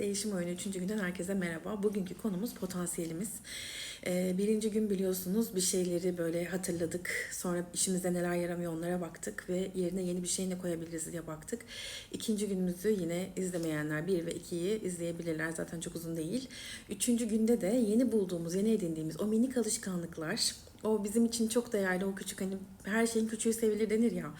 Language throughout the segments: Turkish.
Değişim Oyunu 3. günden herkese merhaba. Bugünkü konumuz potansiyelimiz. Ee, birinci gün biliyorsunuz bir şeyleri böyle hatırladık. Sonra işimize neler yaramıyor onlara baktık ve yerine yeni bir şey ne koyabiliriz diye baktık. İkinci günümüzü yine izlemeyenler 1 ve 2'yi izleyebilirler. Zaten çok uzun değil. Üçüncü günde de yeni bulduğumuz, yeni edindiğimiz o minik alışkanlıklar, o bizim için çok değerli, o küçük hani her şeyin küçüğü sevilir denir ya.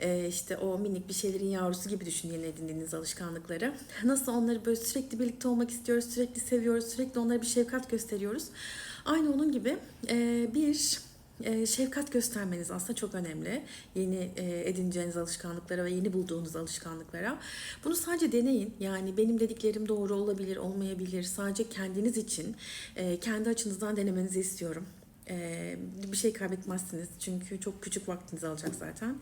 Ee, işte o minik bir şeylerin yavrusu gibi düşünün yeni edindiğiniz alışkanlıkları. Nasıl onları böyle sürekli birlikte olmak istiyoruz, sürekli seviyoruz, sürekli onlara bir şefkat gösteriyoruz. Aynı onun gibi e, bir e, şefkat göstermeniz aslında çok önemli. Yeni e, edineceğiniz alışkanlıklara ve yeni bulduğunuz alışkanlıklara. Bunu sadece deneyin. Yani benim dediklerim doğru olabilir, olmayabilir. Sadece kendiniz için, kendi açınızdan denemenizi istiyorum. E, bir şey kaybetmezsiniz. Çünkü çok küçük vaktinizi alacak zaten.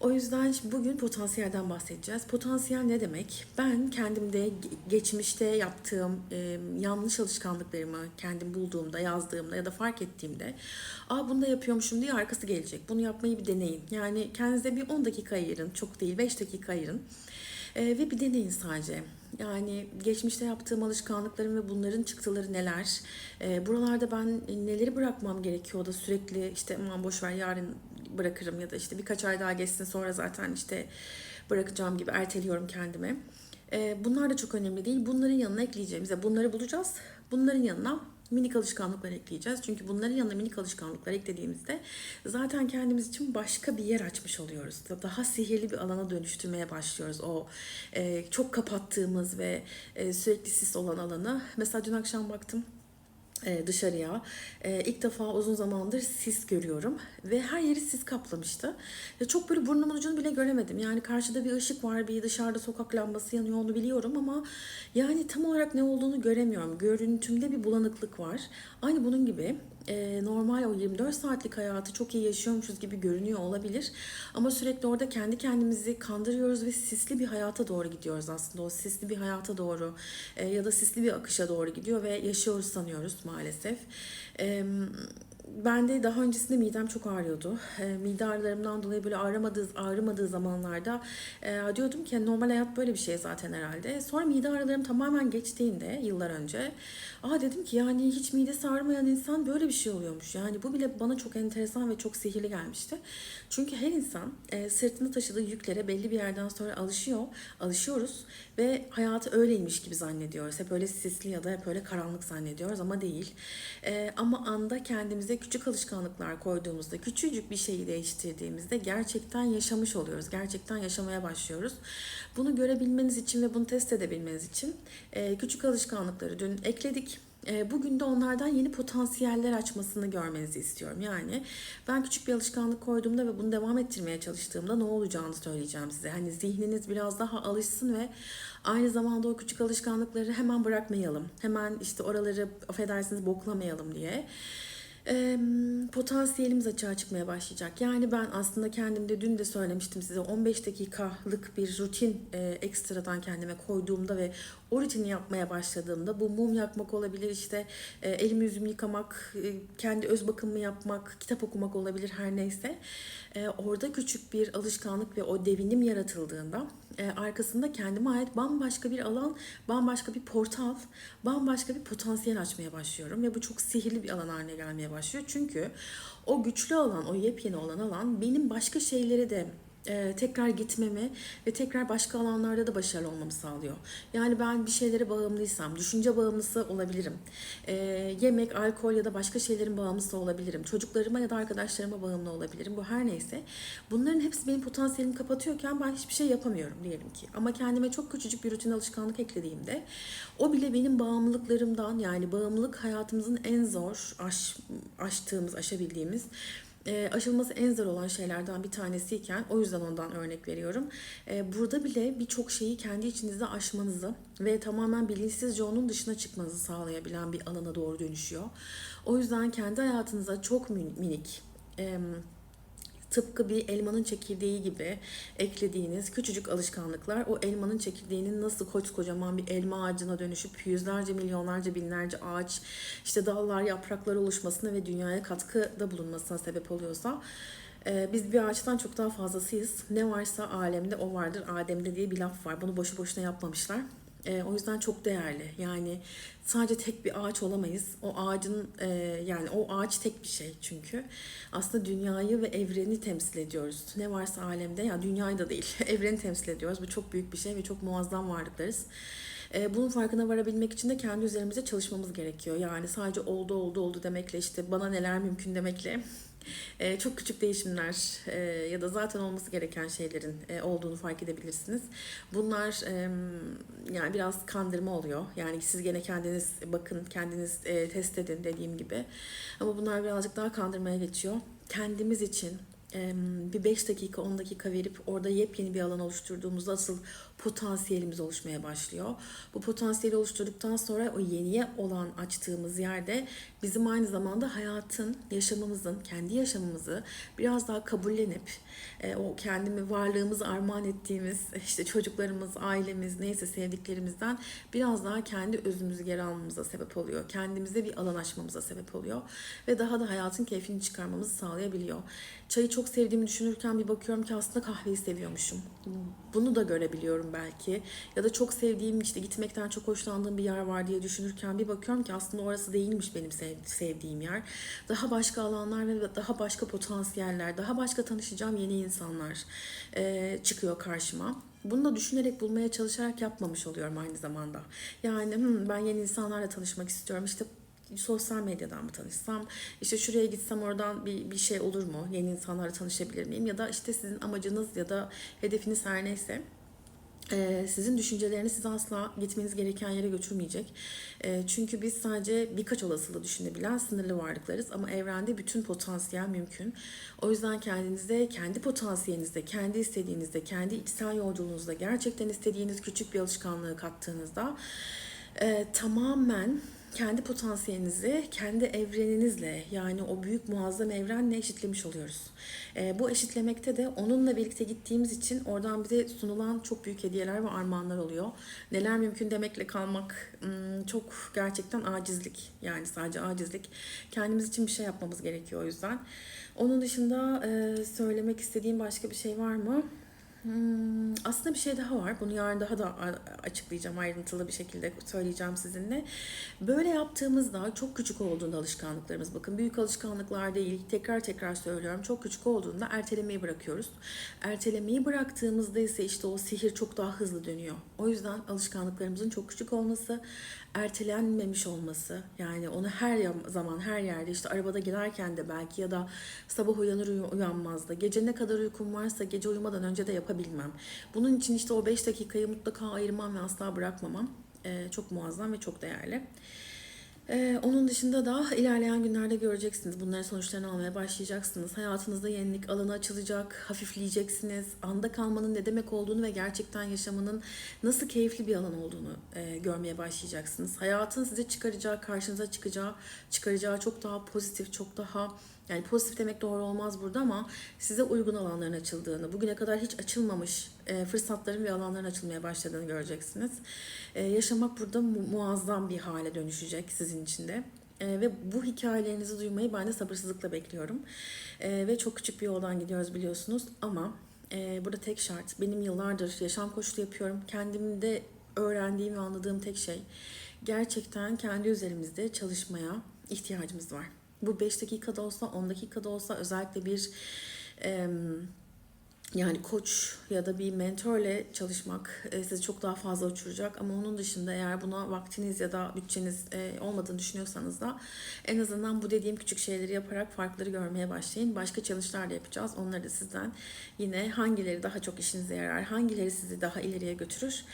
O yüzden bugün potansiyelden bahsedeceğiz. Potansiyel ne demek? Ben kendimde ge- geçmişte yaptığım e, yanlış alışkanlıklarımı kendim bulduğumda, yazdığımda ya da fark ettiğimde Aa bunu da yapıyormuşum diye arkası gelecek. Bunu yapmayı bir deneyin. Yani kendinize bir 10 dakika ayırın. Çok değil 5 dakika ayırın. E, ve bir deneyin sadece. Yani geçmişte yaptığım alışkanlıklarım ve bunların çıktıları neler? E, buralarda ben neleri bırakmam gerekiyor da sürekli işte aman boş ver yarın bırakırım ya da işte birkaç ay daha geçsin sonra zaten işte bırakacağım gibi erteliyorum kendime. E, bunlar da çok önemli değil. Bunların yanına ekleyeceğimiz, bunları bulacağız. Bunların yanına minik alışkanlıklar ekleyeceğiz. Çünkü bunların yanına minik alışkanlıklar eklediğimizde zaten kendimiz için başka bir yer açmış oluyoruz. Daha sihirli bir alana dönüştürmeye başlıyoruz. O e, çok kapattığımız ve e, sürekli sis olan alanı. Mesela dün akşam baktım dışarıya. E, ilk defa uzun zamandır sis görüyorum ve her yeri sis kaplamıştı. Çok böyle burnumun ucunu bile göremedim. Yani karşıda bir ışık var, bir dışarıda sokak lambası yanıyor onu biliyorum ama yani tam olarak ne olduğunu göremiyorum. Görüntümde bir bulanıklık var. Aynı bunun gibi e, normal o 24 saatlik hayatı çok iyi yaşıyormuşuz gibi görünüyor olabilir. Ama sürekli orada kendi kendimizi kandırıyoruz ve sisli bir hayata doğru gidiyoruz aslında. O sisli bir hayata doğru e, ya da sisli bir akışa doğru gidiyor ve yaşıyoruz sanıyoruz maalesef. E, ben de daha öncesinde midem çok ağrıyordu. E, mide ağrılarımdan dolayı böyle ağrımadığı, ağrımadığı zamanlarda e, diyordum ki normal hayat böyle bir şey zaten herhalde. Sonra mide ağrılarım tamamen geçtiğinde yıllar önce aa dedim ki yani hiç midesi ağrımayan insan böyle bir şey oluyormuş. Yani bu bile bana çok enteresan ve çok sihirli gelmişti. Çünkü her insan e, sırtında taşıdığı yüklere belli bir yerden sonra alışıyor, alışıyoruz ve hayatı öyleymiş gibi zannediyoruz. Hep öyle sisli ya da hep öyle karanlık zannediyoruz ama değil. E, ama anda kendimize alışkanlıklar koyduğumuzda, küçücük bir şeyi değiştirdiğimizde gerçekten yaşamış oluyoruz. Gerçekten yaşamaya başlıyoruz. Bunu görebilmeniz için ve bunu test edebilmeniz için e, küçük alışkanlıkları dün ekledik. E, Bugün de onlardan yeni potansiyeller açmasını görmenizi istiyorum. Yani ben küçük bir alışkanlık koyduğumda ve bunu devam ettirmeye çalıştığımda ne olacağını söyleyeceğim size. Hani zihniniz biraz daha alışsın ve aynı zamanda o küçük alışkanlıkları hemen bırakmayalım. Hemen işte oraları affedersiniz boklamayalım diye e, potansiyelimiz açığa çıkmaya başlayacak. Yani ben aslında kendimde dün de söylemiştim size 15 dakikalık bir rutin e, ekstradan kendime koyduğumda ve o rutini yapmaya başladığımda bu mum yakmak olabilir işte e, elimi yüzümü yıkamak, e, kendi öz bakımımı yapmak, kitap okumak olabilir her neyse. E, orada küçük bir alışkanlık ve o devinim yaratıldığında e, arkasında kendime ait bambaşka bir alan, bambaşka bir portal, bambaşka bir potansiyel açmaya başlıyorum ve bu çok sihirli bir alan haline gelmeye başlıyor. Çünkü o güçlü alan, o yepyeni olan alan benim başka şeylere de e, tekrar gitmemi ve tekrar başka alanlarda da başarılı olmamı sağlıyor. Yani ben bir şeylere bağımlıysam, düşünce bağımlısı olabilirim. E, yemek, alkol ya da başka şeylerin bağımlısı olabilirim. Çocuklarıma ya da arkadaşlarıma bağımlı olabilirim. Bu her neyse. Bunların hepsi benim potansiyelimi kapatıyorken ben hiçbir şey yapamıyorum diyelim ki. Ama kendime çok küçücük bir rutin alışkanlık eklediğimde o bile benim bağımlılıklarımdan yani bağımlılık hayatımızın en zor aş, aştığımız, aşabildiğimiz e, aşılması en zor olan şeylerden bir tanesiyken o yüzden ondan örnek veriyorum. E, burada bile birçok şeyi kendi içinizde aşmanızı ve tamamen bilinçsizce onun dışına çıkmanızı sağlayabilen bir alana doğru dönüşüyor. O yüzden kendi hayatınıza çok minik e, tıpkı bir elmanın çekirdeği gibi eklediğiniz küçücük alışkanlıklar o elmanın çekirdeğinin nasıl kocaman bir elma ağacına dönüşüp yüzlerce milyonlarca binlerce ağaç işte dallar yapraklar oluşmasına ve dünyaya katkıda bulunmasına sebep oluyorsa e, biz bir ağaçtan çok daha fazlasıyız. Ne varsa alemde o vardır Adem'de diye bir laf var. Bunu boşu boşuna yapmamışlar. E, o yüzden çok değerli. Yani sadece tek bir ağaç olamayız. O ağacın e, yani o ağaç tek bir şey çünkü. Aslında dünyayı ve evreni temsil ediyoruz. Ne varsa alemde ya dünyayı da değil. evreni temsil ediyoruz. Bu çok büyük bir şey ve çok muazzam varlıklarız. E, bunun farkına varabilmek için de kendi üzerimize çalışmamız gerekiyor. Yani sadece oldu oldu oldu demekle işte bana neler mümkün demekle e, çok küçük değişimler e, ya da zaten olması gereken şeylerin e, olduğunu fark edebilirsiniz. Bunlar e, yani biraz kandırma oluyor. Yani siz gene kendiniz bakın, kendiniz e, test edin dediğim gibi. Ama bunlar birazcık daha kandırmaya geçiyor. Kendimiz için bir 5 dakika 10 dakika verip orada yepyeni bir alan oluşturduğumuzda asıl potansiyelimiz oluşmaya başlıyor. Bu potansiyeli oluşturduktan sonra o yeniye olan açtığımız yerde bizim aynı zamanda hayatın, yaşamımızın, kendi yaşamımızı biraz daha kabullenip e, o kendimi varlığımızı armağan ettiğimiz işte çocuklarımız, ailemiz, neyse sevdiklerimizden biraz daha kendi özümüzü geri almamıza sebep oluyor. Kendimize bir alan açmamıza sebep oluyor ve daha da hayatın keyfini çıkarmamızı sağlayabiliyor. Çayı çok sevdiğimi düşünürken bir bakıyorum ki aslında kahveyi seviyormuşum. Bunu da görebiliyorum belki. Ya da çok sevdiğim işte gitmekten çok hoşlandığım bir yer var diye düşünürken bir bakıyorum ki aslında orası değilmiş benim sev- sevdiğim yer. Daha başka alanlar ve daha başka potansiyeller, daha başka tanışacağım yeni insanlar e, çıkıyor karşıma. Bunu da düşünerek bulmaya çalışarak yapmamış oluyorum aynı zamanda. Yani "Hmm, ben yeni insanlarla tanışmak istiyorum. İşte sosyal medyadan mı tanışsam, işte şuraya gitsem oradan bir, bir şey olur mu? Yeni insanlarla tanışabilir miyim? Ya da işte sizin amacınız ya da hedefiniz her neyse ee, sizin düşünceleriniz sizi asla gitmeniz gereken yere götürmeyecek. Ee, çünkü biz sadece birkaç olasılığı düşünebilen sınırlı varlıklarız ama evrende bütün potansiyel mümkün. O yüzden kendinize, kendi potansiyelinizde, kendi istediğinizde, kendi içsel yolculuğunuzda gerçekten istediğiniz küçük bir alışkanlığı kattığınızda e, tamamen kendi potansiyelinizi kendi evreninizle yani o büyük muazzam evrenle eşitlemiş oluyoruz. E, bu eşitlemekte de onunla birlikte gittiğimiz için oradan bize sunulan çok büyük hediyeler ve armağanlar oluyor. Neler mümkün demekle kalmak hmm, çok gerçekten acizlik yani sadece acizlik. Kendimiz için bir şey yapmamız gerekiyor o yüzden. Onun dışında e, söylemek istediğim başka bir şey var mı? Hmm, aslında bir şey daha var. Bunu yarın daha da açıklayacağım, ayrıntılı bir şekilde söyleyeceğim sizinle. Böyle yaptığımızda çok küçük olduğunda alışkanlıklarımız, bakın büyük alışkanlıklar değil, tekrar tekrar söylüyorum. Çok küçük olduğunda ertelemeyi bırakıyoruz. Ertelemeyi bıraktığımızda ise işte o sihir çok daha hızlı dönüyor. O yüzden alışkanlıklarımızın çok küçük olması, ertelenmemiş olması, yani onu her zaman her yerde işte arabada giderken de belki ya da sabah uyanır uyanmaz da gece ne kadar uykum varsa gece uyumadan önce de yapabilmem. Bunun için işte o 5 dakikayı mutlaka ayırmam ve asla bırakmamam Ee, çok muazzam ve çok değerli. Ee, onun dışında da ilerleyen günlerde göreceksiniz. Bunların sonuçlarını almaya başlayacaksınız. Hayatınızda yenilik alanı açılacak, hafifleyeceksiniz. Anda kalmanın ne demek olduğunu ve gerçekten yaşamanın nasıl keyifli bir alan olduğunu e, görmeye başlayacaksınız. Hayatın size çıkaracağı, karşınıza çıkacağı, çıkaracağı çok daha pozitif, çok daha yani pozitif demek doğru olmaz burada ama size uygun alanların açıldığını, bugüne kadar hiç açılmamış e, fırsatların ve alanların açılmaya başladığını göreceksiniz. E, yaşamak burada mu- muazzam bir hale dönüşecek sizin için de. E, ve bu hikayelerinizi duymayı ben de sabırsızlıkla bekliyorum. Ve çok küçük bir yoldan gidiyoruz biliyorsunuz ama burada tek şart, benim yıllardır yaşam koçluğu yapıyorum. Kendimde öğrendiğim ve anladığım tek şey gerçekten kendi üzerimizde çalışmaya ihtiyacımız var. Bu 5 dakikada olsa 10 dakikada olsa özellikle bir em, yani koç ya da bir mentorle çalışmak e, sizi çok daha fazla uçuracak ama onun dışında eğer buna vaktiniz ya da bütçeniz e, olmadığını düşünüyorsanız da en azından bu dediğim küçük şeyleri yaparak farkları görmeye başlayın. Başka challenge'lar da yapacağız. Onları da sizden yine hangileri daha çok işinize yarar, hangileri sizi daha ileriye götürür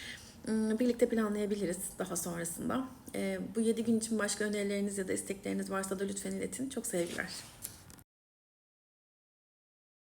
birlikte planlayabiliriz daha sonrasında. E, bu 7 gün için başka önerileriniz ya da istekleriniz varsa da lütfen iletin. Çok sevgiler.